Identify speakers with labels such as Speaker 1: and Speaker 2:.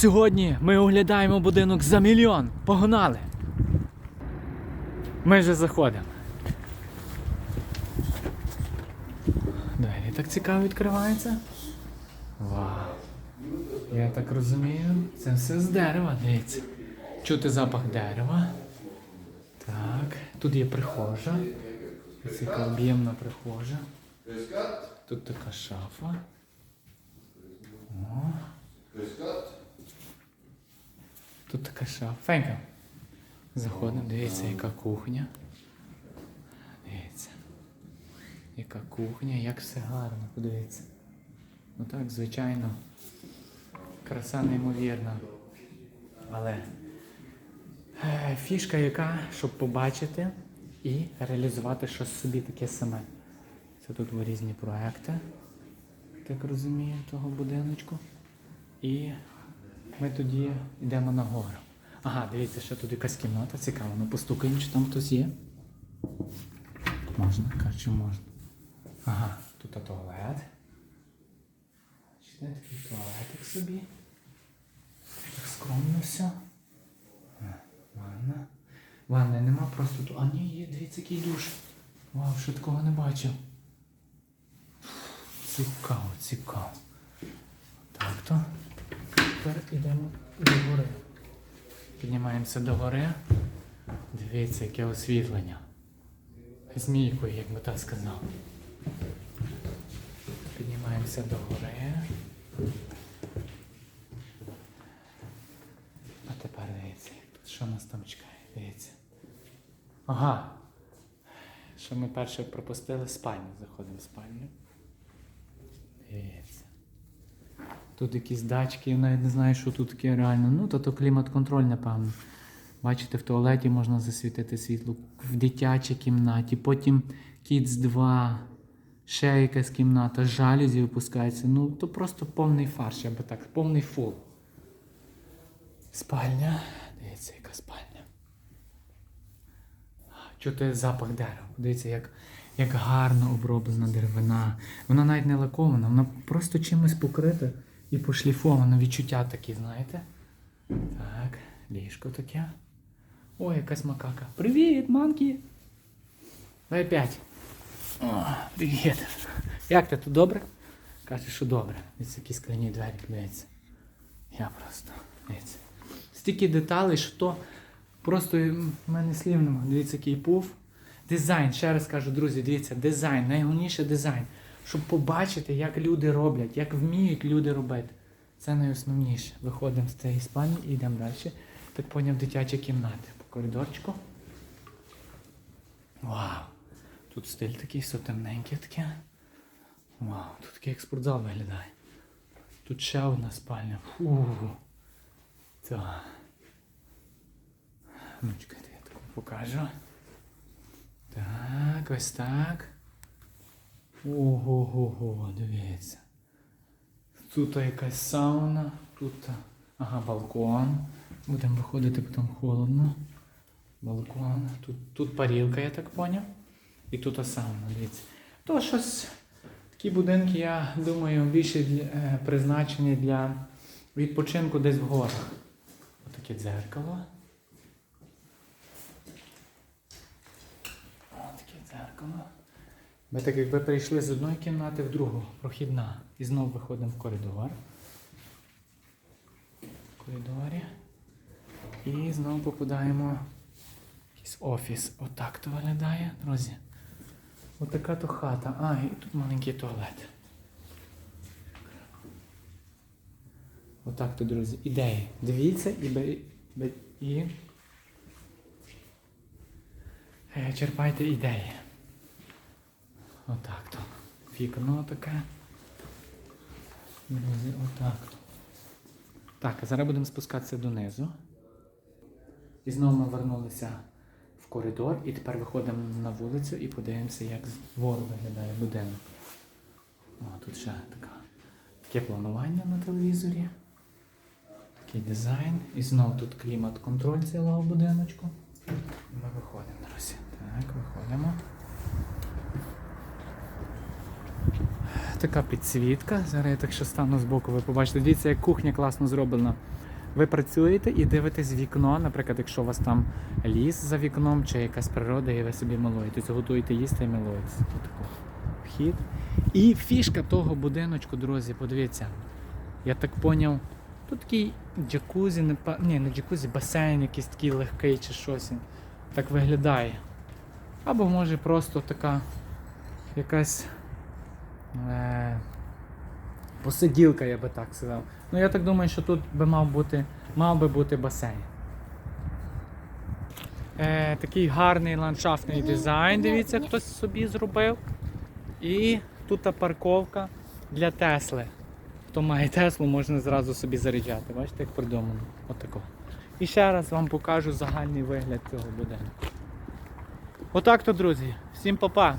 Speaker 1: Сьогодні ми оглядаємо будинок за мільйон. Погнали! Ми вже заходимо. Двері так цікаво відкриваються. Вау. Я так розумію, це все з дерева, дивіться. Чути запах дерева. Так, тут є прихожа. Яка об'ємна прихожа. Тут така шафа. О. Тут така шафа. Фенька. Заходимо, дивіться, яка кухня. Дивіться. Яка кухня, як все гарно, подивіться. Ну так, звичайно. Краса неймовірна. Але е, фішка яка, щоб побачити і реалізувати щось собі таке саме. Це тут різні проекти, так розумію, того будиночку. І ми тоді йдемо нагору. Ага, дивіться, ще тут якась кімната цікава. Ну постукаємо, чи там хтось є. Можна, кажу, можна. Ага, тут туалет. Бачите, такий туалетик собі. Так скромно все. А, Ванна. Ванни нема, просто тут. А ні, є, дивіться, який душ. Вау, ще такого не бачив. Цікаво, цікаво. Тепер йдемо до гори. Піднімаємося до гори. Дивіться, яке освітлення. Змійкою, як би так сказав. Піднімаємося до гори. А тепер дивіться, що нас там чекає. Дивіться. Ага. Що ми перше пропустили спальню. Заходимо в спальню. Дивіться. Тут якісь дачки, я навіть не знаю, що тут таке реально. Ну, то то клімат-контроль, напевно. Бачите, в туалеті можна засвітити світло, в дитячій кімнаті, потім Kids 2, ще якась кімната, жалюзі випускаються. Ну, то просто повний фарш, я би так, повний фул. Спальня. Дивіться, яка спальня. Чути запах дерева. Дивіться, як, як гарно оброблена деревина. Вона навіть не лакована, вона просто чимось покрита і пошліфована. Відчуття такі, знаєте? Так, ліжко таке. Ой, якась макака. Привіт, манкі! Дай п'ять. О, привіт. Як ти тут добре? Каже, що добре. Ось які скляні двері, дивіться. Я просто. Дивіться. Стільки деталей, що то просто в мене слів нема. Дивіться, який пуф. Дизайн, ще раз кажу, друзі, дивіться, дизайн, найголовніше дизайн. Щоб побачити, як люди роблять, як вміють люди робити. Це найосновніше. Виходимо з цієї спальні і йдемо далі. Так поняв дитячі кімнати по коридорчику. Вау! Тут стиль такий сотемненький таке. Вау, тут такий як спортзал виглядає. Тут ще одна спальня. Фу. Так. Ну, чекайте, я таку покажу. Так, ось так. Ого-го-го, дивіться. Тут якась сауна, тут ага, балкон. Будемо виходити, потім холодно. Балкон. Тут, тут парілка, я так поняв. І тут сауна, дивіться. То щось. Такі будинки, я думаю, більше для, е, призначені для відпочинку десь в горах. Отаке дзеркало. О, таке дзеркало. Ми так якби перейшли з одної кімнати в другу, прохідна. І знову виходимо в коридор. В коридорі. І знову попадаємо в якийсь офіс. Отак то виглядає, друзі. Отака то хата. А, і тут маленький туалет. Отак то, друзі. Ідеї. Дивіться і бе- і е, черпайте ідеї. Отак то. Вікно таке. Друзі, отак. Так, а зараз будемо спускатися донизу. І знову ми вернулися в коридор і тепер виходимо на вулицю і подивимося, як звору виглядає будинок. О, тут ще така, таке планування на телевізорі. Такий дизайн. І знову тут клімат-контроль цілого будиночку. Ми виходимо, друзі. Так, виходимо. Така підсвітка. Зараз я так ще стану збоку, ви побачите. Дивіться, як кухня класно зроблена. ви працюєте і дивитесь вікно, наприклад, якщо у вас там ліс за вікном чи якась природа, і ви собі милуєтесь, готуєте їсти і милуєтесь. Отако. Вхід. І фішка того будиночку, друзі, подивіться. Я так поняв, тут такий джакузі, не па- ні, не джакузі, басейн якийсь такий легкий чи щось. Так виглядає. Або може просто така якась е, посиділка, я би так сказав. Ну я так думаю, що тут би мав бути, мав би бути басейн. Е, такий гарний ландшафтний дизайн, дивіться, хтось собі зробив. І тут та парковка для Тесли. Хто має Теслу, можна зразу собі заряджати. Бачите, як придумано. Отако. І ще раз вам покажу загальний вигляд цього будинку. Отак то, друзі. Всім па-па!